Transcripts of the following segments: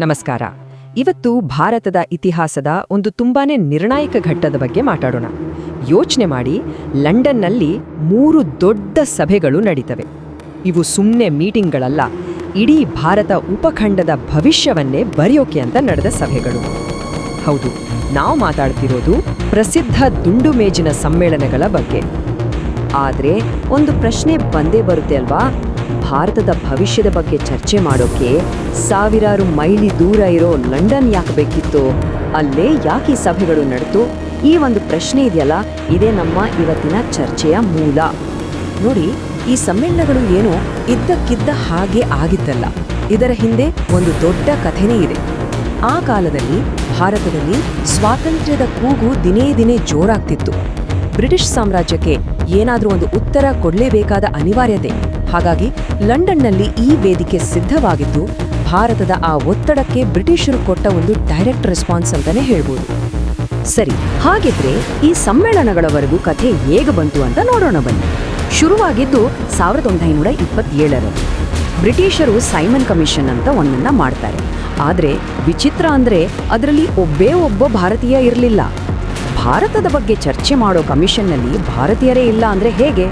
ನಮಸ್ಕಾರ. ಇವತ್ತು ಭಾರತದ ಇತಿಹಾಸದ ಒಂದು ತುಂಬಾನೇ ನಿರ್ಣಾಯಕ ಘಟ್ಟದ ಬಗ್ಗೆ ಮಾತಾಡೋಣ. ಯೋಚನೆ ಮಾಡಿ, ಲಂಡನ್ನಲ್ಲಿ ಮೂರು ದೊಡ್ಡ ಸಭೆಗಳು ನಡೀತವೆ. ಇವು ಸುಮ್ಮನೆ ಮೀಟಿಂಗ್ಗಳಲ್ಲ, ಇಡೀ ಭಾರತ ಉಪಖಂಡದ ಭವಿಷ್ಯವನ್ನೇ ಬರೆಯೋಕೆ ಅಂತ ನಡೆದ ಸಭೆಗಳು. ಹೌದು, ನಾವು ಮಾತಾಡ್ತಿರೋದು ಪ್ರಸಿದ್ಧ ದುಂಡು ಮೇಜಿನ ಸಮ್ಮೇಳನಗಳ ಬಗ್ಗೆ. ಆದರೆ, ಒಂದು ಪ್ರಶ್ನೆ ಬಂದೇ ಬರುತ್ತೆ ಅಲ್ವಾ? ಭಾರತದ ಭವಿಷ್ಯದ ಬಗ್ಗೆ ಚರ್ಚೆ ಮಾಡೋಕೆ ಸಾವಿರಾರು ಮೈಲಿ ದೂರ ಇರೋ ಲಂಡನ್ ಯಾಕೆ ಬೇಕಿತ್ತು? ಅಲ್ಲೇ ಯಾಕೆ ಸಭೆಗಳು ನಡೆತು ಈ ಒಂದು ಪ್ರಶ್ನೆ ಇದೆಯಲ್ಲ, ಇದೇ ನಮ್ಮ ಇವತ್ತಿನ ಚರ್ಚೆಯ ಮೂಲ. ನೋಡಿ, ಈ ಸಮ್ಮೇಳನಗಳು ಏನು ಇದ್ದಕ್ಕಿದ್ದ ಹಾಗೆ ಆಗಿದ್ದಲ್ಲ ಇದರ ಹಿಂದೆ ಒಂದು ದೊಡ್ಡ ಕಥೆನೇ ಇದೆ. ಆ ಕಾಲದಲ್ಲಿ ಭಾರತದಲ್ಲಿ ಸ್ವಾತಂತ್ರ್ಯದ ಕೂಗು ದಿನೇ ದಿನೇ ಜೋರಾಗ್ತಿತ್ತು. ಬ್ರಿಟಿಷ್ ಸಾಮ್ರಾಜ್ಯಕ್ಕೆ ಏನಾದರೂ ಒಂದು ಉತ್ತರ ಕೊಡಲೇಬೇಕಾದ ಅನಿವಾರ್ಯತೆ. ಹಾಗಾಗಿ ಲಂಡನ್ನಲ್ಲಿ ಈ ವೇದಿಕೆ ಸಿದ್ಧವಾಗಿದ್ದು, ಭಾರತದ ಆ ಒತ್ತಡಕ್ಕೆ ಬ್ರಿಟಿಷರು ಕೊಟ್ಟ ಒಂದು ಡೈರೆಕ್ಟ್ ರೆಸ್ಪಾನ್ಸ್ ಅಂತಾನೆ ಹೇಳ್ಬೋದು. ಸರಿ, ಹಾಗಿದ್ರೆ ಈ ಸಮ್ಮೇಳನಗಳವರೆಗೂ ಕಥೆ ಹೇಗೆ ಬಂತು ಅಂತ ನೋಡೋಣ ಬನ್ನಿ. ಶುರುವಾಗಿದ್ದು ಸಾವಿರದ ಒಂಬೈನೂರ ಇಪ್ಪತ್ತೇಳರಲ್ಲಿ. ಬ್ರಿಟಿಷರು ಸೈಮನ್ ಕಮಿಷನ್ ಅಂತ ಒಂದನ್ನ ಮಾಡ್ತಾರೆ. ಆದರೆ ವಿಚಿತ್ರ ಅಂದ್ರೆ ಅದರಲ್ಲಿ ಒಬ್ಬೇ ಒಬ್ಬ ಭಾರತೀಯ ಇರಲಿಲ್ಲ. ಭಾರತದ ಬಗ್ಗೆ ಚರ್ಚೆ ಮಾಡೋ ಕಮಿಷನ್ನಲ್ಲಿ ಭಾರತೀಯರೇ ಇಲ್ಲ ಅಂದ್ರೆ ಹೇಗೆ?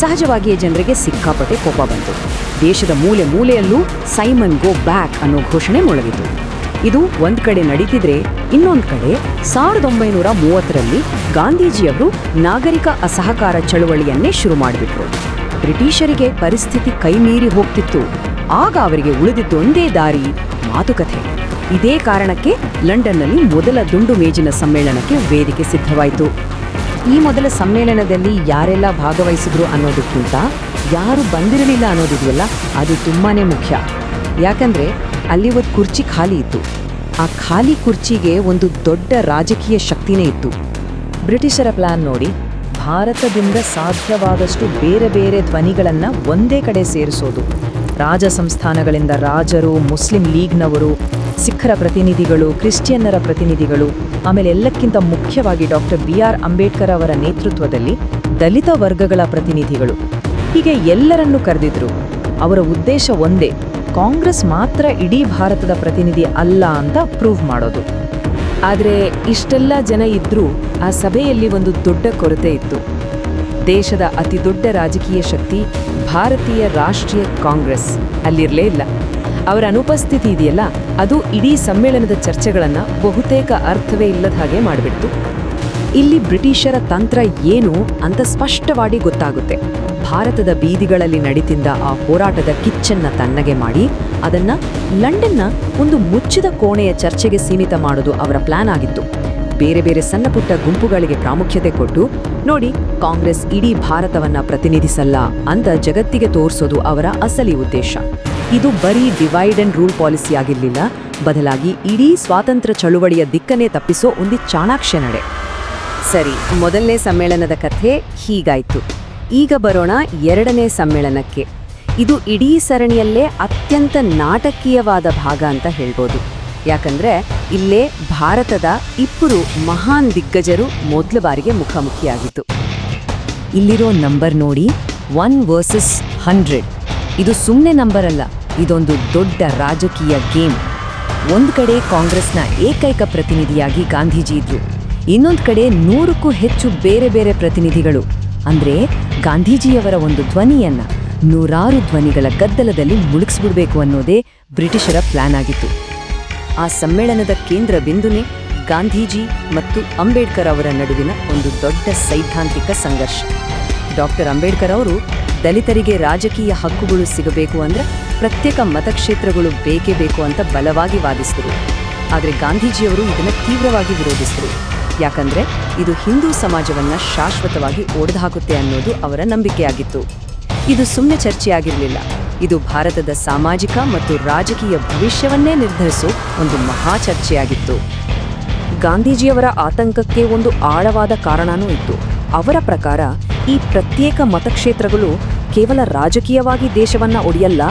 ಸಹಜವಾಗಿಯೇ ಜನರಿಗೆ ಸಿಕ್ಕಾಪಟ್ಟೆ ಕೋಪ ಬಂತು. ದೇಶದ ಮೂಲೆ ಮೂಲೆಯಲ್ಲೂ ಸೈಮನ್ ಗೋ ಬ್ಯಾಕ್ ಅನ್ನೋ ಘೋಷಣೆ ಮೊಳಗಿತು. ಇದು ಒಂದ್ ಕಡೆ ನಡೀತಿದ್ರೆ ಇನ್ನೊಂದು ಕಡೆ ಸಾವಿರದ ಒಂಬೈನೂರ ಮೂವತ್ತರಲ್ಲಿ ಗಾಂಧೀಜಿಯವರು ನಾಗರಿಕ ಅಸಹಕಾರ ಚಳುವಳಿಯನ್ನೇ ಶುರು ಮಾಡಿಬಿಟ್ರು. ಬ್ರಿಟಿಷರಿಗೆ ಪರಿಸ್ಥಿತಿ ಕೈಮೀರಿ ಹೋಗ್ತಿತ್ತು. ಆಗ ಅವರಿಗೆ ಉಳಿದಿದ್ದೊಂದೇ ದಾರಿ ಮಾತುಕತೆ. ಇದೇ ಕಾರಣಕ್ಕೆ ಲಂಡನ್ನಲ್ಲಿ ಮೊದಲ ದುಂಡು ಮೇಜಿನ ಸಮ್ಮೇಳನಕ್ಕೆ ವೇದಿಕೆ ಸಿದ್ಧವಾಯಿತು. ಈ ಮೊದಲ ಸಮ್ಮೇಳನದಲ್ಲಿ ಯಾರೆಲ್ಲ ಭಾಗವಹಿಸಿದ್ರು ಅನ್ನೋದಕ್ಕಿಂತ ಯಾರು ಬಂದಿರಲಿಲ್ಲ ಅನ್ನೋದಿದೆಯಲ್ಲ, ಅದು ತುಂಬಾ ಮುಖ್ಯ. ಯಾಕಂದ್ರೆ ಅಲ್ಲಿ ಒಂದು ಕುರ್ಚಿ ಖಾಲಿ ಇತ್ತು. ಆ ಖಾಲಿ ಕುರ್ಚಿಗೆ ಒಂದು ದೊಡ್ಡ ರಾಜಕೀಯ ಶಕ್ತಿನೇ ಇತ್ತು. ಬ್ರಿಟಿಷರ ಪ್ಲಾನ್ ನೋಡಿ ಭಾರತದಿಂದ ಸಾಧ್ಯವಾದಷ್ಟು ಬೇರೆ ಬೇರೆ ಧ್ವನಿಗಳನ್ನು ಒಂದೇ ಕಡೆ ಸೇರಿಸೋದು. ರಾಜ ಸಂಸ್ಥಾನಗಳಿಂದ ರಾಜರು, ಮುಸ್ಲಿಂ ಲೀಗ್ನವರು ಸಿಖ್ಖರ ಪ್ರತಿನಿಧಿಗಳು, ಕ್ರಿಶ್ಚಿಯನ್ನರ ಪ್ರತಿನಿಧಿಗಳು, ಆಮೇಲೆ ಎಲ್ಲಕ್ಕಿಂತ ಮುಖ್ಯವಾಗಿ ಡಾಕ್ಟರ್ ಬಿ ಆರ್ ಅಂಬೇಡ್ಕರ್ ಅವರ ನೇತೃತ್ವದಲ್ಲಿ ದಲಿತ ವರ್ಗಗಳ ಪ್ರತಿನಿಧಿಗಳು. ಹೀಗೆ ಎಲ್ಲರನ್ನೂ ಕರೆದಿದ್ರು. ಅವರ ಉದ್ದೇಶ ಒಂದೇ, ಕಾಂಗ್ರೆಸ್ ಮಾತ್ರ ಇಡೀ ಭಾರತದ ಪ್ರತಿನಿಧಿ ಅಲ್ಲ ಅಂತ ಪ್ರೂವ್ ಮಾಡೋದು. ಆದರೆ ಇಷ್ಟೆಲ್ಲ ಜನ ಇದ್ದರೂ ಆ ಸಭೆಯಲ್ಲಿ ಒಂದು ದೊಡ್ಡ ಕೊರತೆ ಇತ್ತು. ದೇಶದ ಅತಿ ದೊಡ್ಡ ರಾಜಕೀಯ ಶಕ್ತಿ ಭಾರತೀಯ ರಾಷ್ಟ್ರೀಯ ಕಾಂಗ್ರೆಸ್. ಅಲ್ಲಿರಲೇ ಇಲ್ಲ. ಅವರ ಅನುಪಸ್ಥಿತಿ ಇದೆಯಲ್ಲ, ಅದು ಇಡೀ ಸಮ್ಮೇಳನದ ಚರ್ಚೆಗಳನ್ನು ಬಹುತೇಕ ಅರ್ಥವೇ ಇಲ್ಲದ ಹಾಗೆ ಮಾಡಿಬಿಡ್ತು. ಇಲ್ಲಿ ಬ್ರಿಟಿಷರ ತಂತ್ರ ಏನು ಅಂತ ಸ್ಪಷ್ಟವಾಗಿ ಗೊತ್ತಾಗುತ್ತೆ. ಭಾರತದ ಬೀದಿಗಳಲ್ಲಿ ನಡೀತಿದ್ದ ಆ ಹೋರಾಟದ ಕಿಚ್ಚನ್ನ ತನ್ನಗೆ ಮಾಡಿ, ಅದನ್ನ ಲಂಡನ್ನ ಒಂದು ಮುಚ್ಚಿದ ಕೋಣೆಯ ಚರ್ಚೆಗೆ ಸೀಮಿತ ಮಾಡೋದು ಅವರ ಪ್ಲಾನ್ ಆಗಿತ್ತು. ಬೇರೆ ಬೇರೆ ಸಣ್ಣ ಪುಟ್ಟ ಗುಂಪುಗಳಿಗೆ ಪ್ರಾಮುಖ್ಯತೆ ಕೊಟ್ಟು, ನೋಡಿ, ಕಾಂಗ್ರೆಸ್ ಇಡೀ ಭಾರತವನ್ನ ಪ್ರತಿನಿಧಿಸಲ್ಲ ಅಂತ ಜಗತ್ತಿಗೆ ತೋರಿಸೋದು ಅವರ ಅಸಲಿ ಉದ್ದೇಶ. ಇದು ಬರೀ ಡಿವೈಡ್ ಅಂಡ್ ರೂಲ್ ಪಾಲಿಸಿ ಆಗಿರಲಿಲ್ಲ. ಬದಲಾಗಿ ಇಡೀ ಸ್ವಾತಂತ್ರ್ಯ ಚಳುವಳಿಯ ದಿಕ್ಕನ್ನೇ ತಪ್ಪಿಸೋ ಒಂದು ಚಾಣಾಕ್ಷ ನಡೆ. ಸರಿ, ಮೊದಲನೇ ಸಮ್ಮೇಳನದ ಕಥೆ ಹೀಗಾಯ್ತು. ಈಗ ಬರೋಣ ಎರಡನೇ ಸಮ್ಮೇಳನಕ್ಕೆ. ಇದು ಇಡೀ ಸರಣಿಯಲ್ಲೇ ಅತ್ಯಂತ ನಾಟಕೀಯವಾದ ಭಾಗ ಅಂತ ಹೇಳ್ಬೋದು. ಯಾಕಂದ್ರೆ ಇಲ್ಲೇ ಭಾರತದ ಇಬ್ಬರು ಮಹಾನ್ ದಿಗ್ಗಜರು ಮೊದಲ ಬಾರಿಗೆ ಮುಖಾಮುಖಿಯಾಗಿತ್ತು ಇಲ್ಲಿರೋ ನಂಬರ್ ನೋಡಿ ಒನ್ ವರ್ಸಸ್ ಹಂಡ್ರೆಡ್ ಇದು ಸುಮ್ಮನೆ ನಂಬರ್ ಅಲ್ಲ ಇದೊಂದು ದೊಡ್ಡ ರಾಜಕೀಯ ಗೇಮ್. ಒಂದು ಕಡೆ ಕಾಂಗ್ರೆಸ್ನ ಏಕೈಕ ಪ್ರತಿನಿಧಿಯಾಗಿ ಗಾಂಧೀಜಿ ಇದ್ರು, ಇನ್ನೊಂದು ಕಡೆ ನೂರಕ್ಕೂ ಹೆಚ್ಚು ಬೇರೆ ಬೇರೆ ಪ್ರತಿನಿಧಿಗಳು. ಅಂದ್ರೆ ಗಾಂಧೀಜಿಯವರ ಒಂದು ಧ್ವನಿಯನ್ನ ನೂರಾರು ಧ್ವನಿಗಳ ಗದ್ದಲದಲ್ಲಿ ಮುಳುಗಿಸ್ಬಿಡ್ಬೇಕು ಅನ್ನೋದೇ ಬ್ರಿಟಿಷರ ಪ್ಲಾನ್ ಆಗಿತ್ತು. ಆ ಸಮ್ಮೇಳನದ ಕೇಂದ್ರ ಬಿಂದುನೇ ಗಾಂಧೀಜಿ ಮತ್ತು ಅಂಬೇಡ್ಕರ್ ಅವರ ನಡುವಿನ ಒಂದು ದೊಡ್ಡ ಸೈದ್ಧಾಂತಿಕ ಸಂಘರ್ಷ. ಡಾಕ್ಟರ್ ಅಂಬೇಡ್ಕರ್ ಅವರು ದಲಿತರಿಗೆ ರಾಜಕೀಯ ಹಕ್ಕುಗಳು ಸಿಗಬೇಕು ಅಂದ್ರೆ ಪ್ರತ್ಯೇಕ ಮತಕ್ಷೇತ್ರಗಳು ಬೇಕೇ ಬೇಕು ಅಂತ ಬಲವಾಗಿ ವಾದಿಸಿದರು. ಆದರೆ ಗಾಂಧೀಜಿಯವರು ಇದನ್ನು ತೀವ್ರವಾಗಿ ವಿರೋಧಿಸಿದರು. ಯಾಕಂದ್ರೆ ಇದು ಹಿಂದೂ ಸಮಾಜವನ್ನ ಶಾಶ್ವತವಾಗಿ ಒಡೆದುಹಾಕುತ್ತೆ ಅನ್ನೋದು ಅವರ ನಂಬಿಕೆಯಾಗಿತ್ತು. ಇದು ಸುಮ್ಮನೆ ಚರ್ಚೆಯಾಗಿರಲಿಲ್ಲ. ಇದು ಭಾರತದ ಸಾಮಾಜಿಕ ಮತ್ತು ರಾಜಕೀಯ ಭವಿಷ್ಯವನ್ನೇ ನಿರ್ಧರಿಸೋ ಒಂದು ಮಹಾ ಚರ್ಚೆಯಾಗಿತ್ತು. ಗಾಂಧೀಜಿಯವರ ಆತಂಕಕ್ಕೆ ಒಂದು ಆಳವಾದ ಕಾರಣನೂ ಇತ್ತು. ಅವರ ಪ್ರಕಾರ ಈ ಪ್ರತ್ಯೇಕ ಮತಕ್ಷೇತ್ರಗಳು ಕೇವಲ ರಾಜಕೀಯವಾಗಿ ದೇಶವನ್ನ ಒಡೆಯಲ್ಲ,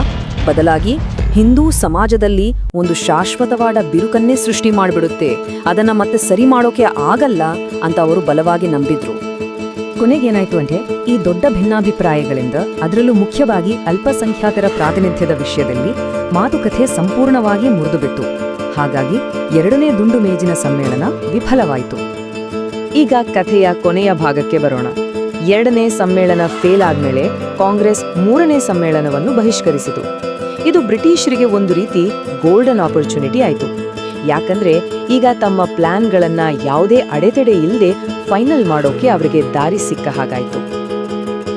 ಬದಲಾಗಿ ಹಿಂದೂ ಸಮಾಜದಲ್ಲಿ ಒಂದು ಶಾಶ್ವತವಾದ ಬಿರುಕನ್ನೇ ಸೃಷ್ಟಿ ಮಾಡಿಬಿಡುತ್ತೆ. ಅದನ್ನ ಮತ್ತೆ ಸರಿ ಮಾಡೋಕೆ ಆಗಲ್ಲ ಅಂತ ಅವರು ಬಲವಾಗಿ ನಂಬಿದ್ರು. ಕೊನೆಗೇನಾಯ್ತು ಅಂದ್ರೆ, ಈ ದೊಡ್ಡ ಭಿನ್ನಾಭಿಪ್ರಾಯಗಳಿಂದ ಅದರಲ್ಲೂ ಮುಖ್ಯವಾಗಿ ಅಲ್ಪಸಂಖ್ಯಾತರ ಪ್ರಾತಿನಿಧ್ಯದ ವಿಷಯದಲ್ಲಿ ಮಾತುಕತೆ ಸಂಪೂರ್ಣವಾಗಿ ಮುರಿದುಬಿಟ್ಟು ಹಾಗಾಗಿ ಎರಡನೇ ದುಂಡು ಮೇಜಿನ ಸಮ್ಮೇಳನ ವಿಫಲವಾಯಿತು. ಈಗ ಕಥೆಯ ಕೊನೆಯ ಭಾಗಕ್ಕೆ ಬರೋಣ. ಎರಡನೇ ಸಮ್ಮೇಳನ ಫೇಲ್ ಆದ್ಮೇಲೆ ಕಾಂಗ್ರೆಸ್ ಮೂರನೇ ಸಮ್ಮೇಳನವನ್ನು ಬಹಿಷ್ಕರಿಸಿತು. ಇದು ಬ್ರಿಟಿಷರಿಗೆ ಒಂದು ರೀತಿ ಗೋಲ್ಡನ್ ಆಪರ್ಚುನಿಟಿ ಆಯಿತು. ಯಾಕಂದ್ರೆ ಈಗ ತಮ್ಮ ಪ್ಲಾನ್ಗಳನ್ನ ಯಾವುದೇ ಅಡೆತಡೆ ಇಲ್ಲದೆ ಫೈನಲ್ ಮಾಡೋಕೆ ಅವರಿಗೆ ದಾರಿ ಸಿಕ್ಕ ಹಾಗಾಯ್ತು.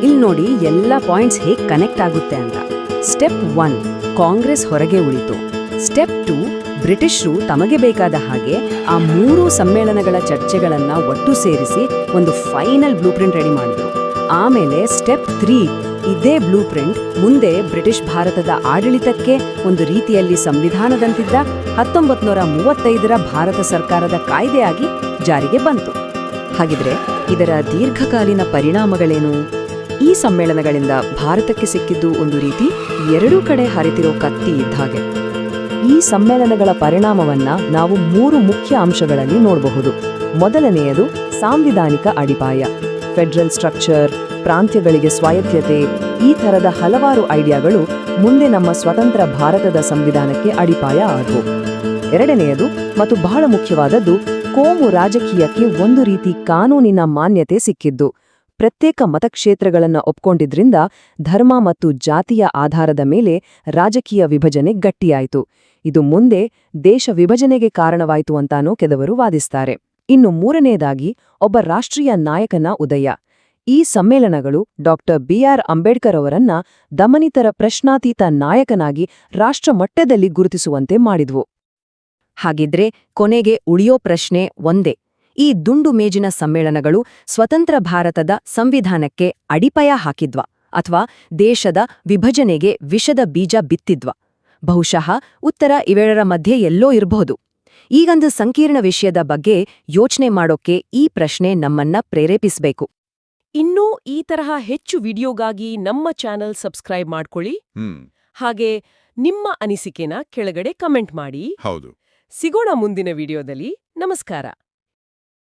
ಇಲ್ಲಿ ನೋಡಿ ಎಲ್ಲ ಪಾಯಿಂಟ್ಸ್ ಹೇಗೆ ಕನೆಕ್ಟ್ ಆಗುತ್ತೆ ಅಂತ. ಸ್ಟೆಪ್ ಒನ್ ಕಾಂಗ್ರೆಸ್ ಹೊರಗೆ ಉಳಿತು. ಸ್ಟೆಪ್ ಟು ಬ್ರಿಟಿಷರು ತಮಗೆ ಬೇಕಾದ ಹಾಗೆ ಆ ಮೂರು ಸಮ್ಮೇಳನಗಳ ಚರ್ಚೆಗಳನ್ನು ಒಟ್ಟು ಸೇರಿಸಿ ಒಂದು ಫೈನಲ್ ಬ್ಲೂ ಪ್ರಿಂಟ್ ರೆಡಿ ಮಾಡಿದ್ರು. ಆಮೇಲೆ ಸ್ಟೆಪ್ ತ್ರೀ ಇದೇ ಬ್ಲೂ ಪ್ರಿಂಟ್ ಮುಂದೆ ಬ್ರಿಟಿಷ್ ಭಾರತದ ಆಡಳಿತಕ್ಕೆ ಒಂದು ರೀತಿಯಲ್ಲಿ ಸಂವಿಧಾನದಂತಿದ್ದ ಹತ್ತೊಂಬತ್ತು ನೂರ ಮೂವತ್ತೈದರ ಭಾರತ ಸರ್ಕಾರದ ಕಾಯ್ದೆಯಾಗಿ ಜಾರಿಗೆ ಬಂತು. ಹಾಗಿದ್ರೆ ಇದರ ದೀರ್ಘಕಾಲೀನ ಪರಿಣಾಮಗಳೇನು? ಈ ಸಮ್ಮೇಳನಗಳಿಂದ ಭಾರತಕ್ಕೆ ಸಿಕ್ಕಿದ್ದು ಒಂದು ರೀತಿ ಎರಡೂ ಕಡೆ ಹರಿತಿರೋ ಕತ್ತಿ ಇದ್ದ ಹಾಗೆ. ಈ ಸಮ್ಮೇಳನಗಳ ಪರಿಣಾಮವನ್ನ ನಾವು ಮೂರು ಮುಖ್ಯ ಅಂಶಗಳಲ್ಲಿ ನೋಡಬಹುದು. ಮೊದಲನೆಯದು ಸಾಂವಿಧಾನಿಕ ಅಡಿಪಾಯ. ಫೆಡರಲ್ ಸ್ಟ್ರಕ್ಚರ್ ಪ್ರಾಂತ್ಯಗಳಿಗೆ ಸ್ವಾಯತ್ತತೆ, ಈ ಥರದ ಹಲವಾರು ಐಡಿಯಾಗಳು ಮುಂದೆ ನಮ್ಮ ಸ್ವತಂತ್ರ ಭಾರತದ ಸಂವಿಧಾನಕ್ಕೆ ಅಡಿಪಾಯ ಆದವು ಎರಡನೆಯದು ಮತ್ತು ಬಹಳ ಮುಖ್ಯವಾದದ್ದು, ಕೋಮು ರಾಜಕೀಯಕ್ಕೆ ಒಂದು ರೀತಿ ಕಾನೂನಿನ ಮಾನ್ಯತೆ ಸಿಕ್ಕಿದ್ದು. ಪ್ರತ್ಯೇಕ ಮತಕ್ಷೇತ್ರಗಳನ್ನು ಒಪ್ಕೊಂಡಿದ್ರಿಂದ ಧರ್ಮ ಮತ್ತು ಜಾತಿಯ ಆಧಾರದ ಮೇಲೆ ರಾಜಕೀಯ ವಿಭಜನೆ ಗಟ್ಟಿಯಾಯಿತು. ಇದು ಮುಂದೆ ದೇಶ ವಿಭಜನೆಗೆ ಕಾರಣವಾಯಿತು ಅಂತಾನೂ ಕೆಲವರು ವಾದಿಸ್ತಾರೆ. ಇನ್ನು ಮೂರನೆಯದಾಗಿ ಒಬ್ಬ ರಾಷ್ಟ್ರೀಯ ನಾಯಕನ ಉದಯ. ಈ ಸಮ್ಮೇಳನಗಳು ಡಾಕ್ಟರ್ ಬಿಆರ್ ಅಂಬೇಡ್ಕರ್ ಅವರನ್ನ ದಮನಿತರ ಪ್ರಶ್ನಾತೀತ ನಾಯಕನಾಗಿ ರಾಷ್ಟ್ರ ಮಟ್ಟದಲ್ಲಿ ಗುರುತಿಸುವಂತೆ ಮಾಡಿದ್ವು. ಹಾಗಿದ್ರೆ ಕೊನೆಗೆ ಉಳಿಯೋ ಪ್ರಶ್ನೆ ಒಂದೇ. ಈ ದುಂಡು ಮೇಜಿನ ಸಮ್ಮೇಳನಗಳು ಸ್ವತಂತ್ರ ಭಾರತದ ಸಂವಿಧಾನಕ್ಕೆ ಅಡಿಪಾಯ ಹಾಕಿದ್ವ ಅಥವಾ ದೇಶದ ವಿಭಜನೆಗೆ ವಿಷದ ಬೀಜ ಬಿತ್ತಿದ್ವ. ಬಹುಶಃ ಉತ್ತರ ಇವೆರಡರ ಮಧ್ಯೆ ಎಲ್ಲೋ ಇರಬಹುದು. ಈಗಂದು ಸಂಕೀರ್ಣ ವಿಷಯದ ಬಗ್ಗೆ ಯೋಚನೆ ಮಾಡೋಕೆ ಈ ಪ್ರಶ್ನೆ ನಮ್ಮನ್ನ ಪ್ರೇರೇಪಿಸಬೇಕು. ಇನ್ನೂ ಈ ತರಹ ಹೆಚ್ಚು ವಿಡಿಯೋಗಾಗಿ ನಮ್ಮ ಚಾನೆಲ್ ಸಬ್ಸ್ಕ್ರೈಬ್ ಮಾಡ್ಕೊಳ್ಳಿ. ಹಾಗೆ ನಿಮ್ಮ ಅನಿಸಿಕೆನ ಕೆಳಗಡೆ ಕಮೆಂಟ್ ಮಾಡಿ. ಹೌದು. ಸಿಗೋಣ ಮುಂದಿನ ವಿಡಿಯೋದಲ್ಲಿ. ನಮಸ್ಕಾರ.